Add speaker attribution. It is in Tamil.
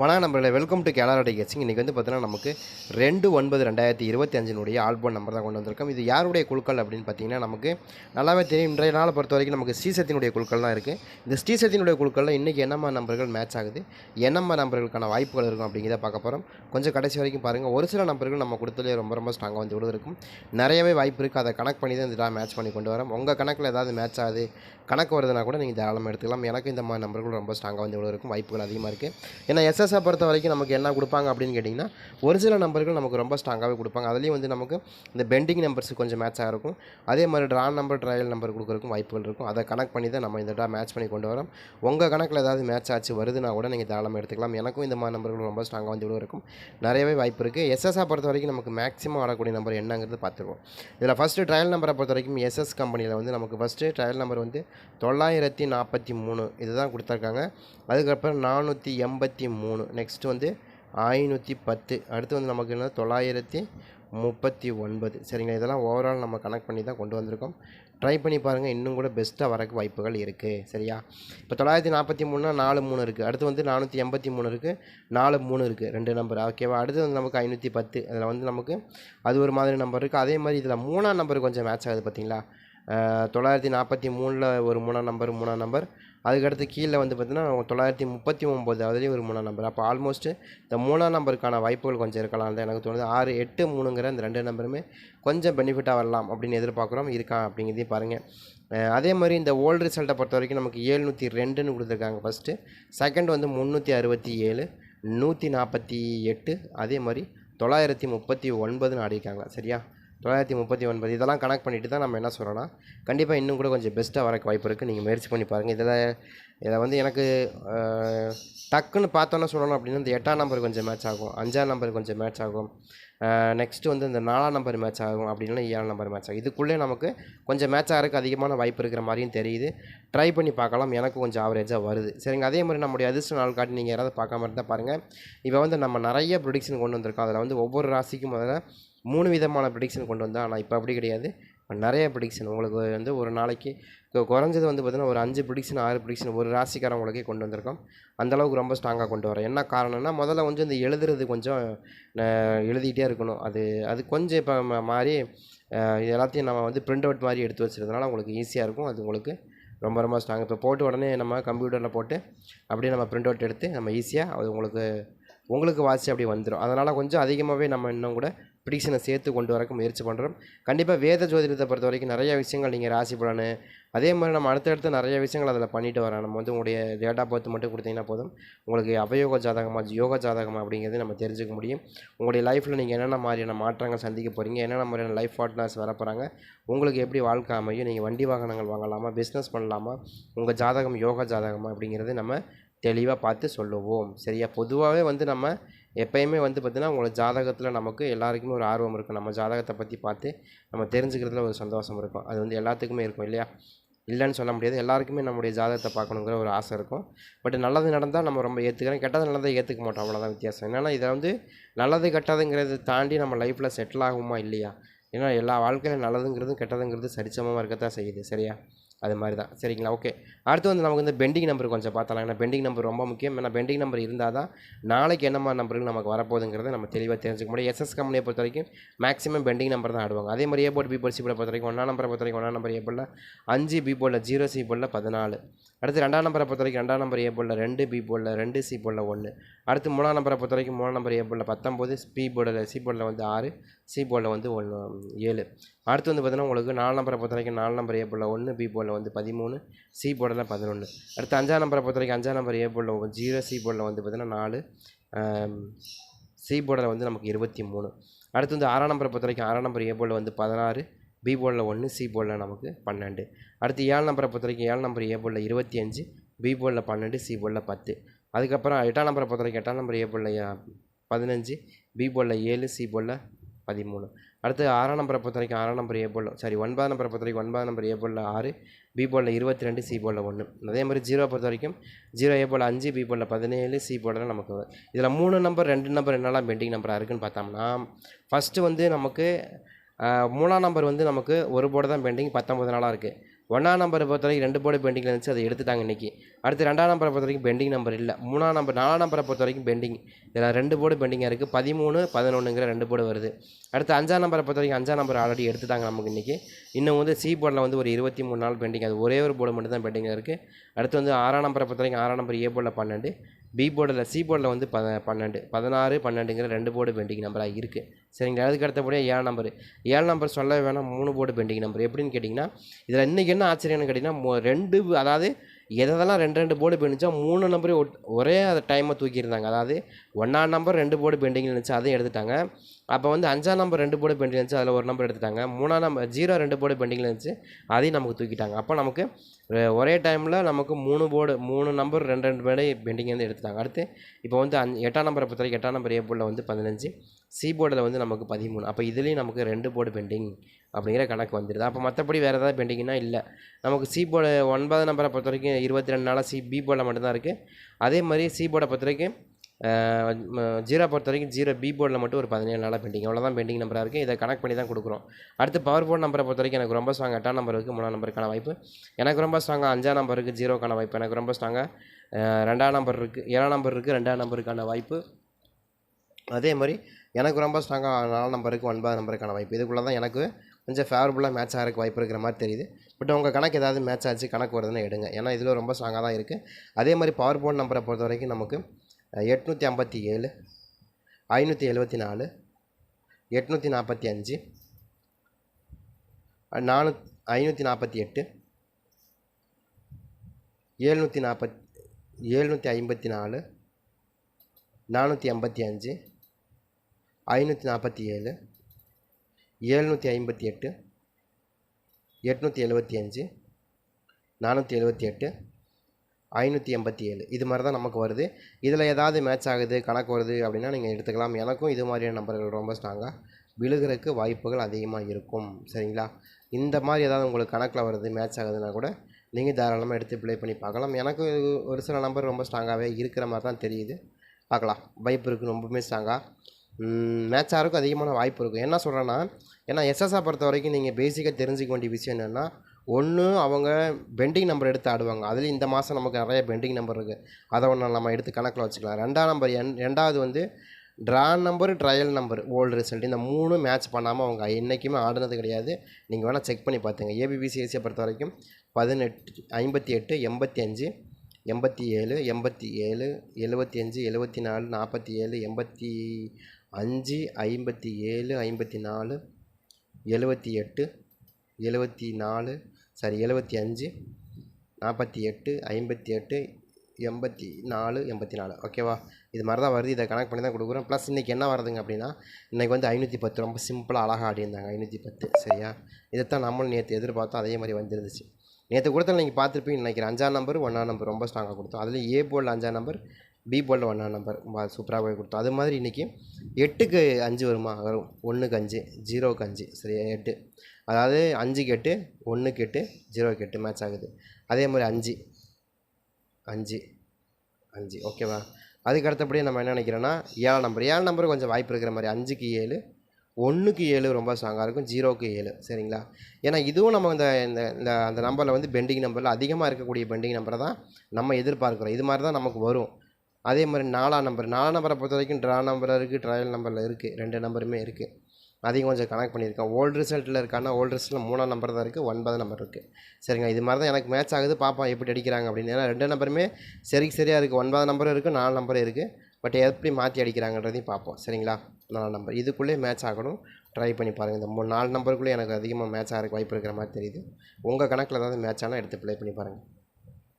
Speaker 1: வணக்கம். நம்பரில் வெல்கம் டு கேலாரடி கேச்சிங் இன்றைக்கி வந்து பார்த்தீங்கன்னா நமக்கு ரெண்டு ஒன்பது ரெண்டாயிரத்தி இருபத்தி அஞ்சினுடைய ஆல்பம் நம்பர் தான் கொண்டு வந்திருக்கோம். இது யாருடைய குழுக்கள் அப்படின்னு பார்த்தீங்கன்னா நமக்கு நல்லாவே தெரியும். இன்றைய நாளை பொறுத்த வரைக்கும் நமக்கு ஸ்ரீசத்தினுடைய குழுக்கள் தான் இருக்குது இந்த ஸ்ரீசத்தினுடைய குழுக்களில் இன்றைக்கி என்னம்மா நம்பர்கள் மேட்ச் ஆகுது? என்னம்மா நம்பர்களுக்கான வாய்ப்புகள் இருக்கும் அப்படிங்கிறத பார்க்க போகிறோம் கொஞ்சம் கடைசி வரைக்கும் பாருங்கள் ஒரு சில நம்பர்கள் நம்ம கொடுத்தலே ரொம்ப ரொம்ப ஸ்ட்ராங்காக வந்து விடுவதற்கும் நிறையவே வாய்ப்பு இருக்குது அதை கனெக்ட் பண்ணி தான் இதெல்லாம் மேட்ச் பண்ணி கொண்டு வரோம். உங்கள் கணக்கில் ஏதாவது மேட்ச் ஆகுது? கணக்கு வருதுன்னா கூட நீங்கள் தாராளமாக எடுத்துக்கலாம். எனக்கு இந்த மாதிரி நம்பர்கள் ரொம்ப ஸ்ட்ராங்காக வந்து விடுவதற்கும் வாய்ப்புகள் அதிகமாக இருக்குது ஏன்னா எஸ்எஸ்ஸை பொறுத்த வரைக்கும் நமக்கு என்ன கொடுப்பாங்க அப்படின்னு கேட்டிங்கன்னா ஒரு சில நம்பர்கள் நமக்கு ரொம்ப ஸ்ட்ராங்காகவே கொடுப்பாங்க. அதுலேயும் வந்து நமக்கு இந்த பெண்டிங் நம்பர்ஸ் கொஞ்சம் மேட்சாக இருக்கும் அதே மாதிரி ட்ரா நம்பர் ட்ரையல் நம்பர் கொடுக்குறதுக்கும் வாய்ப்புகள் இருக்கும். அதை கனெக்ட் பண்ணி தான் நம்ம இந்த ட்ரா மேட்ச் பண்ணி கொண்டு வரோம். உங்கள் கணக்கில் ஏதாவது மேட்ச் ஆச்சு வருதுன்னா கூட நீங்கள் தாராளமாக எடுத்துக்கலாம். எனக்கும் இந்த மாதிரி நம்பர்கள் ரொம்ப ஸ்ட்ராங்காக வந்து விடுவதற்கும் நிறையவே வாய்ப்பு இருக்குது எஸ்எஸ்ஸை பொறுத்த வரைக்கும் நமக்கு மேக்ஸிமம் ஆடக்கூடிய நம்பர் என்னங்கிறது பார்த்துருவோம். இதில் ஃபஸ்ட்டு ட்ரையல் நம்பரை பொறுத்த வரைக்கும் எஸ்எஸ் கம்பெனியில் வந்து நமக்கு ஃபஸ்ட்டு ட்ரையல் நம்பர் வந்து தொள்ளாயிரத்தி நாற்பத்தி மூணு. இதுதான் கொடுத்துருக்காங்க. அதுக்கப்புறம் நானூற்றி எண்பத்தி மூணு. நெக்ஸ்ட்டு வந்து ஐநூற்றி பத்து. அடுத்து வந்து நமக்கு என்ன தொள்ளாயிரத்தி முப்பத்தி ஒன்பது. சரிங்களா? இதெல்லாம் ஓவரால் நம்ம கனெக்ட் பண்ணி தான் கொண்டு வந்திருக்கோம். ட்ரை பண்ணி பாருங்கள் இன்னும் கூட பெஸ்ட்டாக வரக்கு வாய்ப்புகள் இருக்குது சரியா? இப்போ தொள்ளாயிரத்தி நாற்பத்தி மூணுனா நாலு மூணு இருக்குது அடுத்து வந்து நானூற்றி எண்பத்தி மூணு இருக்குது நாலு மூணு இருக்குது ரெண்டு நம்பர் ஓகேவா அடுத்து வந்து நமக்கு ஐநூற்றி பத்து. அதில் வந்து நமக்கு அது ஒரு மாதிரி நம்பர் இருக்குது அதே மாதிரி இதில் மூணாம் நம்பர் கொஞ்சம் மேட்ச் ஆகுது பார்த்தீங்களா தொள்ளாயிரத்தி நாற்பத்தி மூணில் ஒரு மூணாம் நம்பர் மூணாம் நம்பர். அதுக்கடுத்து கீழே வந்து பார்த்தீங்கன்னா தொள்ளாயிரத்தி முப்பத்தி ஒம்பது அதுலேயும் ஒரு மூணாம் நம்பர். அப்போ ஆல்மோஸ்ட்டு இந்த மூணாம் நம்பருக்கான வாய்ப்புகள் கொஞ்சம் இருக்கலாம் தான். எனக்கு தோணுது ஆறு எட்டு மூணுங்கிற இந்த ரெண்டு நம்பருமே கொஞ்சம் பெனிஃபிட்டாக வரலாம் அப்படின்னு எதிர்பார்க்குறோம். இருக்கா அப்படிங்கிறதையும் பாருங்கள் அதே மாதிரி இந்த ஓல்டு ரிசல்ட்டை பொறுத்த வரைக்கும் நமக்கு ஏழ்நூற்றி ரெண்டுன்னு கொடுத்துருக்காங்க ஃபஸ்ட்டு செகண்ட் வந்து முந்நூற்றி அறுபத்தி ஏழு நூற்றி நாற்பத்தி எட்டு அதே மாதிரி தொள்ளாயிரத்தி முப்பத்தி ஒன்பதுன்னு ஆடிருக்காங்க சரியா? தொள்ளாயிரத்தி முப்பத்தி ஒன்பது. இதெல்லாம் கனெக்ட் பண்ணிட்டு தான் நம்ம என்ன சொல்கிறோன்னா கண்டிப்பாக இன்னும் கூட கொஞ்சம் பெஸ்ட்டாக வரக்கு வாய்ப்பு இருக்குது நீங்கள் முயற்சி பண்ணி பாருங்கள் இதில் இதில் வந்து எனக்கு டக்குன்னு பார்த்தோன்னே சொல்லணும் அப்படின்னா இந்த எட்டாம் நம்பர் கொஞ்சம் மேட்ச் ஆகும் அஞ்சாம் நம்பர் கொஞ்சம் மேட்ச் ஆகும் நெக்ஸ்ட்டு வந்து இந்த நாலாம் நம்பர் மேட்ச் ஆகும் அப்படின்னா ஏழாம் நம்பர் மேட்ச் ஆகும். இதுக்குள்ளே நமக்கு கொஞ்சம் மேட்ச் ஆகிறதுக்கு அதிகமான வாய்ப்பு இருக்கிற மாதிரியும் தெரியுது. ட்ரை பண்ணி பார்க்கலாம் எனக்கு கொஞ்சம் ஆவரேஜாக வருது. சரிங்க அதே மாதிரி நம்முடைய அதிர்ஷ்ட நாள் காட்டி நீங்கள் யாராவது பார்க்காம இருந்தால் பாருங்கள் இப்போ வந்து நம்ம நிறைய ப்ரொடிக்ஷன் கொண்டு வந்திருக்கோம். அதில் வந்து ஒவ்வொரு ராசிக்கும் முதல்ல மூணு விதமான ப்ரிடிக்ஷன் கொண்டு வந்தோம் ஆனால் இப்போ அப்படி கிடையாது. நிறைய ப்ரிடிக்ஷன் உங்களுக்கு வந்து ஒரு நாளைக்கு இப்போ குறைஞ்சது வந்து பார்த்திங்கன்னா ஒரு அஞ்சு ப்ரிடிக்ஷன் ஆறு ப்ரிடிக்ஷன் ஒரு ராசிக்காரங்களுக்கே கொண்டு வந்திருக்கோம். அந்தளவுக்கு ரொம்ப ஸ்ட்ராங்காக கொண்டு வரோம் என்ன காரணம்னா முதல்ல கொஞ்சம் இந்த எழுதுறது கொஞ்சம் எழுதிக்கிட்டே இருக்கணும். அது அது கொஞ்சம் இப்போ மாதிரி எல்லாத்தையும் நம்ம வந்து பிரிண்ட் அவுட் மாதிரி எடுத்து வச்சுருந்தனால உங்களுக்கு ஈஸியாக இருக்கும். அது உங்களுக்கு ரொம்ப ரொம்ப ஸ்ட்ராங் இப்போ போட்டு உடனே நம்ம கம்ப்யூட்டரில் போட்டு அப்படியே நம்ம பிரிண்ட் அவுட் எடுத்து நம்ம ஈஸியாக அது உங்களுக்கு உங்களுக்கு வாசி அப்படி வந்துடும் அதனால் கொஞ்சம் அதிகமாகவே நம்ம இன்னும் கூட ப்ரிடிக்ஷனை சேர்த்து கொண்டு வரக்கு முயற்சி பண்ணுறோம் கண்டிப்பாக வேத ஜோதிடத்தை பொறுத்த வரைக்கும் நிறைய விஷயங்கள் நீங்கள் ராசி பலனு அதே மாதிரி நம்ம அடுத்தடுத்து நிறைய விஷயங்கள் அதில் பண்ணிட்டு வரோம் நம்ம வந்து உங்களுடைய டேட் ஆஃப் பர்த் மட்டும் கொடுத்தீங்கன்னா போதும். உங்களுக்கு அவயோக ஜாதகமாக யோக ஜாதகமாக அப்படிங்கிறது நம்ம தெரிஞ்சுக்க முடியும். உங்களுடைய லைஃப்பில் நீங்கள் என்னென்ன மாதிரியான மாற்றங்கள் சந்திக்க போகிறீங்க என்னென்ன மாதிரியான லைஃப் பார்ட்னர்ஸ் வர போகிறாங்க உங்களுக்கு எப்படி வாழ்க்கை அமையும் நீங்கள் வண்டி வாகனங்கள் வாங்கலாமா பிஸ்னஸ் பண்ணலாமா உங்கள் ஜாதகம் யோகா ஜாதகமா அப்படிங்கிறது நம்ம தெளிவாக பார்த்து சொல்லுவோம். சரியா? பொதுவாகவே வந்து நம்ம எப்பயுமே வந்து பார்த்திங்கன்னா உங்களோட ஜாதகத்தில் நமக்கு எல்லாருக்குமே ஒரு ஆர்வம் இருக்கும். நம்ம ஜாதகத்தை பற்றி பார்த்து நம்ம தெரிஞ்சுக்கிறதுல ஒரு சந்தோஷம் இருக்கும். அது வந்து எல்லாத்துக்குமே இருக்கும் இல்லையா? இல்லைன்னு சொல்ல முடியாது. எல்லாருக்குமே நம்முடைய ஜாதகத்தை பார்க்கணுங்கிற ஒரு ஆசை இருக்கும். பட் நல்லது நடந்தால் நம்ம ரொம்ப ஏற்றுக்கிறோம் கெட்டது நல்லதை ஏற்றுக்க மாட்டோம். அவ்வளோதான் வித்தியாசம். என்னென்னா இதை வந்து நல்லது கெட்டதுங்கிறத தாண்டி நம்ம லைஃப்பில் செட்டில் ஆகுமா இல்லையா? ஏன்னா எல்லா வாழ்க்கையிலும் நல்லதுங்கிறதும் கெட்டதுங்கிறது சரிசமமாக இருக்கத்தான் செய்யுது. சரியா? அது மாதிரி தான். சரிங்களா? ஓகே அடுத்து வந்து நமக்கு வந்து பெண்டிங் நம்பர் கொஞ்சம் பார்த்தலாம் ஏன்னா பெண்டிங் நம்பர் ரொம்ப முக்கியம். ஏன்னா பெண்டிங் நம்பர் இருந்தால் தான் நாளைக்கு என்ன மாதிரி நம்பர்கள் நமக்கு வரப்போகுதுங்கிறத நம்ம தெளிவாக தெரிஞ்சுக்க முடியும். எஸ்எஸ் கம்பெனியை பொறுத்த வரைக்கும் மேக்ஸிமம் பெண்டிங் நம்பர் தான் ஆடுவாங்க. அதே மாதிரி A board B board C போர்டை பொறுத்த வரைக்கும் ஒன்றா நம்பரை பொறுத்த வரைக்கும் ஒன்றா நம்பர் ஏ போர்டில் அஞ்சு பி போர்டில் ஜீரோ சி போர்டில் பதினாலு. அடுத்து ரெண்டாம் நம்பரை பொறுத்த வரைக்கும் ரெண்டாம் நம்பர் ஏ போர்டில் ரெண்டு பி போர்டில் ரெண்டு சி போர்டில் ஒன்று அடுத்து மூணாம் நம்பரை பொறுத்த வரைக்கும் மூணாம் நம்பர் ஏ போர்டில் பத்தொம்போது பி போர்டில் சி போர்டில் வந்து ஆறு சி போர்டில் வந்து ஒன்று ஏழு. அடுத்து வந்து பார்த்தீங்கன்னா உங்களுக்கு நாலு நம்பரை பொறுத்த வரைக்கும் நாலு நம்பர் ஏ போர்டில் ஒன்று பி போர்டில் வந்து பதிமூணு சி போர்டில் பதினொன்று அடுத்து அஞ்சாம் நம்பரை பொறுத்த வரைக்கும் அஞ்சாம் நம்பர் ஏ போர்டில் ஜீரோ சி போர்டில் வந்து பார்த்தீங்கன்னா நாலு சி போர்டில் வந்து நமக்கு இருபத்தி மூணு. அடுத்து வந்து ஆறாம் நம்பரை பொறுத்த வரைக்கும் ஆறாம் நம்பர் ஏ போர்டில் வந்து பதினாறு பி போலில் ஒன்று சி போலில் நமக்கு பன்னெண்டு. அடுத்து ஏழு நம்பரை பொறுத்த வரைக்கும் ஏழு நம்பர் ஏ போலில் இருபத்தி அஞ்சு பி போலில் பன்னெண்டு சி போலில் பத்து. அதுக்கப்புறம் எட்டாம் நம்பரை பொறுத்த வரைக்கும் எட்டாம் நம்பர் ஏ போலில் பதினஞ்சு பி போலில் ஏழு சி போலில் பதிமூணு. அடுத்து ஆறாம் நம்பரை பொறுத்த வரைக்கும் ஆறாம் நம்பர் ஏ போர்டில் சாரி ஒன்பதாம் நம்பரை பொறுத்த வரைக்கும் ஒன்பதாம் நம்பர் ஏ போலில் ஆறு பி போலில் இருபத்தி ரெண்டு சி போலில் ஒன்று அதே மாதிரி ஜீரோ பொறுத்த வரைக்கும் ஜீரோ ஏ போல் அஞ்சு பி போலில் பதினேழு சி போலில் நமக்கு வரும். இதில் மூணு நம்பர் ரெண்டு நம்பர் என்னெல்லாம் பெண்டிங் நம்பராக இருக்குன்னு பார்த்தோம்னா ஃபஸ்ட்டு வந்து நமக்கு மூணாம் நம்பர் வந்து நமக்கு ஒரு போர்டு தான் பெண்டிங் பத்தொம்பது நாளாக இருக்குது ஒன்றாம் நம்பரை பொறுத்த வரைக்கும் ரெண்டு போர்டு பெண்டிங்கில் இருந்துச்சு அதை எடுத்துட்டாங்க இன்றைக்கி அடுத்து ரெண்டாம் நம்பரை பொறுத்த வரைக்கும் பெண்டிங் நம்பர் இல்லை. மூணாம் நம்பர் நாலாம் நம்பரை பொறுத்த வரைக்கும் பெண்டிங் இதில் ரெண்டு போர்டு பெண்டிங்காக இருக்குது பதிமூணு பதினொன்றுங்கிற ரெண்டு போர்டு வருது. அடுத்து அஞ்சாம் நம்பரை பொறுத்த வரைக்கும் அஞ்சாம் நம்பர் ஆல்ரெடி எடுத்துட்டாங்க நமக்கு இன்றைக்கி இன்னும் வந்து சி போர்டில் வந்து ஒரு இருபத்தி மூணு நாள் பெண்டிங் அது ஒரே ஒரு போர்டு மட்டும் தான் பெண்டிங்காக இருக்குது அடுத்து வந்து ஆறாம் நம்பரை பொறுத்த வரைக்கும் ஆறாம் நம்பர் ஏ போர்டில் பன்னெண்டு. பி போர்டில் சி போர்டில் வந்து ப பன்னெண்டு பதினாறு பன்னெண்டுங்கிற ரெண்டு போர்டு பெண்டிங் நம்பராக இருக்குது சரிங்களா? அதுக்கு அடுத்தபடியாக ஏழு நம்பர் ஏழு நம்பர் சொல்ல வேணாம் மூணு போர்டு பெண்டிங் நம்பர் எப்படின்னு கேட்டிங்கன்னா இதில் இன்றைக்கி என்ன ஆச்சரியம்னு கேட்டிங்கன்னா மொ- ரெண்டு அதாவது எதெல்லாம் ரெண்டு ரெண்டு போர்டு பெண்டிச்சா மூணு நம்பரே ஒட்- ஒரே டைமை தூக்கியிருந்தாங்க. அதாவது ஒன்றாம் நம்பர் ரெண்டு போர்டு பெண்டிங் இருந்துச்சு அதையும் எடுத்துட்டாங்க. அப்போ வந்து அஞ்சாம் நம்பர் ரெண்டு போர்டு பெண்டிங் இருந்துச்சு அதில் ஒரு நம்பர் எடுத்துட்டாங்க. மூணாம் நம்பர் ஜீரோ ரெண்டு போர்டு பெண்டிங்கில் இருந்துச்சு அதையும் நமக்கு தூக்கிட்டாங்க. அப்போ நமக்கு ஒரே- டைமில் நமக்கு மூணு போர்டு மூணு நம்பர் ரெண்டு ரெண்டு பேர்டு பெண்டிங் வந்து எடுத்துட்டாங்க. அடுத்து இப்போ வந்து அஞ் எட்டாம் நம்பரை பொறுத்த வரைக்கும் எட்டாம் நம்பர் ஏ போர்டில் வந்து பதினஞ்சு சி போர்டில் வந்து நமக்கு பதிமூணு. அப்போ இதுலேயும் நமக்கு ரெண்டு போர்டு பெண்டிங் அப்படிங்கிற கணக்கு வந்துடுது அப்போ மற்றபடி வேறு ஏதாவது பெண்டிங்னா இல்லை. நமக்கு சி போர்டு ஒன்பது நம்பரை பொறுத்த வரைக்கும் இருபத்தி ரெண்டு நாளாக சி பி போர்டில் மட்டும்தான் இருக்குது அதே மாதிரி சி போர்டை பொறுத்த வரைக்கும் ஜீரோ பொறுத்த வரைக்கும் ஜீரோ பி போர்டில் மட்டும் ஒரு பதினேழு நாளாக பெண்டிங் அவ்வளோதான் பெண்டிங் நம்பராக இருக்குது இதை கனெக்ட் பண்ணி தான் கொடுக்குறோம். அடுத்து பவர் போர்ட் நம்பரை பொறுத்த வரைக்கும் எனக்கு ரொம்ப ஸ்ட்ராங் எட்டாம் நம்பர் இருக்குது மூணாம் நம்பருக்கான வாய்ப்பு. எனக்கு ரொம்ப ஸ்ட்ராங்காக அஞ்சாம் நம்பர் இருக்குது ஜீரோக்கான வாய்ப்பு. எனக்கு ரொம்ப ஸ்ட்ராங்காக ரெண்டாம் நம்பர் இருக்குது ஏழாம் நம்பர் இருக்குது ரெண்டாம் நம்பருக்கான வாய்ப்பு. அதே மாதிரி எனக்கு ரொம்ப ஸ்ட்ராங்காக நாலாம் நம்பருக்கு ஒன்பதாம் நம்பருக்கான வாய்ப்பு. இதுக்குள்ளே தான் எனக்கு கொஞ்சம் ஃபேவரபுளாக மேட்ச் ஆகிறதுக்கு வாய்ப்பு இருக்கிற மாதிரி தெரியுது. பட் உங்கள் கணக்கு ஏதாவது மேட்ச் ஆச்சு கணக்கு வருதுன்னு எடுங்க. ஏன்னா இதில் ரொம்ப ஸ்ட்ராங்காக தான் இருக்குது அதே மாதிரி பவர் போர்ட் நம்பரை பொறுத்த வரைக்கும் நமக்கு எட்நூற்றி ஐம்பத்தி ஏழு ஐநூற்றி எழுபத்தி நாலு எட்நூற்றி நாற்பத்தி அஞ்சு நானூ ஐநூற்றி நாற்பத்தி எட்டு ஏழ்நூற்றி நாற்பத் ஏழ்நூற்றி ஐம்பத்தி நாலு நானூற்றி ஐம்பத்தி அஞ்சு ஐநூற்றி நாற்பத்தி ஏழு ஏழ்நூற்றி ஐம்பத்தி எட்டு எட்நூற்றி எழுபத்தி அஞ்சு நானூற்றி எழுபத்தி எட்டு ஐநூற்றி எண்பத்தி ஏழு. இது மாதிரி தான் நமக்கு வருது. இதில் ஏதாவது மேட்ச் ஆகுது கணக்கு வருது அப்படின்னா நீங்கள் எடுத்துக்கலாம். எனக்கும் இது மாதிரியான நம்பர்கள் ரொம்ப ஸ்ட்ராங்காக விழுகிறதுக்கு வாய்ப்புகள் அதிகமாக இருக்கும். சரிங்களா? இந்த மாதிரி ஏதாவது உங்களுக்கு கணக்கில் வருது மேட்ச் ஆகுதுன்னா கூட நீங்கள் தாராளமாக எடுத்து ப்ளே பண்ணி பார்க்கலாம். எனக்கு ஒரு சில நம்பர் ரொம்ப ஸ்ட்ராங்காகவே இருக்கிற மாதிரி தான் தெரியுது. பார்க்கலாம். வாய்ப்பு இருக்குது ரொம்பவுமே ஸ்ட்ராங்காக மேட்ச் இருக்கும் அதிகமான வாய்ப்பு இருக்கும் என்ன சொல்கிறேன்னா ஏன்னா எஸ்எஸ்ஆ பொறுத்த வரைக்கும் நீங்கள் பேசிக்காக தெரிஞ்சுக்க வேண்டிய விஷயம் என்னென்னா ஒன்று அவங்க பெண்டிங் நம்பர் எடுத்து ஆடுவாங்க. அதுலேயும் இந்த மாதம் நமக்கு நிறைய பெண்டிங் நம்பர் இருக்குது அதை ஒன்று நம்ம எடுத்து கணக்கில் வச்சுக்கலாம். ரெண்டாம் நம்பர் என் ரெண்டாவது வந்து draw number trial number old result இந்த மூணு மேட்ச் பண்ணாமல் அவங்க என்றைக்குமே ஆடுனது கிடையாது. நீங்கள் வேணால் செக் பண்ணி பார்த்துங்க ஏபிபிசிஎஸ்சியை பொறுத்த வரைக்கும் பதினெட்டு ஐம்பத்தி எட்டு எண்பத்தி அஞ்சு எண்பத்தி ஏழு எண்பத்தி ஏழு எழுபத்தி அஞ்சு எழுபத்தி நாலு நாற்பத்தி ஏழு எண்பத்தி அஞ்சு ஐம்பத்தி ஏழு ஐம்பத்தி நாலு எழுபத்தி எட்டு எழுபத்தி நாலு சாரி எழுபத்தி அஞ்சு நாற்பத்தி எட்டு ஐம்பத்தி எட்டு எண்பத்தி நாலு எண்பத்தி நாலு. ஓகேவா இது மாதிரி தான் வருது. இதை கனெக்ட் பண்ணி தான் கொடுக்குறோம். ப்ளஸ் இன்றைக்கி என்ன வருதுங்க அப்படின்னா இன்றைக்கி வந்து ஐநூற்றி பத்து ரொம்ப சிம்பிளாக அழகாக ஆடியிருந்தாங்க. ஐநூற்றி பத்து சரியா? இதைத்தான் நம்மளும் நேற்று எதிர்பார்த்தோம். அதே மாதிரி வந்துருந்துச்சு. நேற்று கொடுத்தல நீங்கள் பார்த்துருப்பீங்க நினைக்கிறேன். அஞ்சாம் நம்பர் ஒன்றாம் நம்பர் ரொம்ப ஸ்ட்ராங்காக கொடுத்தோம். அதுலேயும் ஏ போல் அஞ்சாம் நம்பர் பி போர்டில் ஒன்றாம் நம்பர் சூப்பராக போய் கொடுத்தோம். அது மாதிரி இன்றைக்கி எட்டுக்கு அஞ்சு வருமா? வரும். ஒன்றுக்கு அஞ்சு ஜீரோக்கு அஞ்சு சரியா எட்டு. அதாவது அஞ்சுக்கு எட்டு ஒன்றுக்கு எட்டு ஜீரோக்கு எட்டு மேட்ச் ஆகுது. அதே மாதிரி அஞ்சு அஞ்சு அஞ்சு. ஓகேவா அதுக்கு அடுத்தபடியே நம்ம என்ன நினைக்கிறோன்னா ஏழாம் நம்பர் ஏழாம் நம்பர் கொஞ்சம் வாய்ப்பு இருக்கிற மாதிரி. அஞ்சுக்கு ஏழு ஒன்றுக்கு ஏழு ரொம்ப ஸ்ட்ராங்காக இருக்கும். ஜீரோக்கு ஏழு. சரிங்களா? ஏன்னா இதுவும் நம்ம இந்த இந்த இந்த அந்த நம்பரில் வந்து பெண்டிங் நம்பரில் அதிகமாக இருக்கக்கூடிய பெண்டிங் நம்பரை தான் நம்ம எதிர்பார்க்குறோம். இது மாதிரி தான் நமக்கு வரும். அதே மாதிரி நாலாம் நம்பர் நாலாம் நம்பரை பொறுத்த வரைக்கும் ட்ரா நம்பர் இருக்குது ட்ரையல் நம்பரில் இருக்குது ரெண்டு நம்பருமே இருக்குது அதையும் கொஞ்சம் கனெக்ட் பண்ணியிருக்கேன். ஓல்டு ரிசல்ட்டில் இருக்கான்னா ஓல்டு ரிசல்ட்டில் மூணாம் நம்பர் தான் இருக்குது ஒன்பது நம்பர் இருக்குது சரிங்க இது மாதிரி தான் எனக்கு மேட்ச் ஆகுது. பார்ப்போம் எப்படி அடிக்கிறாங்க அப்படின்னு. ஏன்னா ரெண்டு நம்பருமே சரிக்கு சரியாக இருக்குது ஒன்பது நம்பரும் இருக்குது நாலு நம்பரும் இருக்குது பட் எப்படி மாற்றி அடிக்கிறாங்கன்றதையும் பார்ப்போம் சரிங்களா? நாலு நம்பர் இதுக்குள்ளேயே மேட்ச் ஆகணும். ட்ரை பண்ணி பாருங்கள் இந்த மூணு நாலு நம்பருக்குள்ளே எனக்கு அதிகமாக மேட்ச் ஆகிறதுக்கு வாய்ப்பு இருக்கிற மாதிரி தெரியுது. உங்கள் கணக்கில் ஏதாவது மேட்ச் ஆனால் எடுத்து ப்ளே பண்ணி பாருங்கள்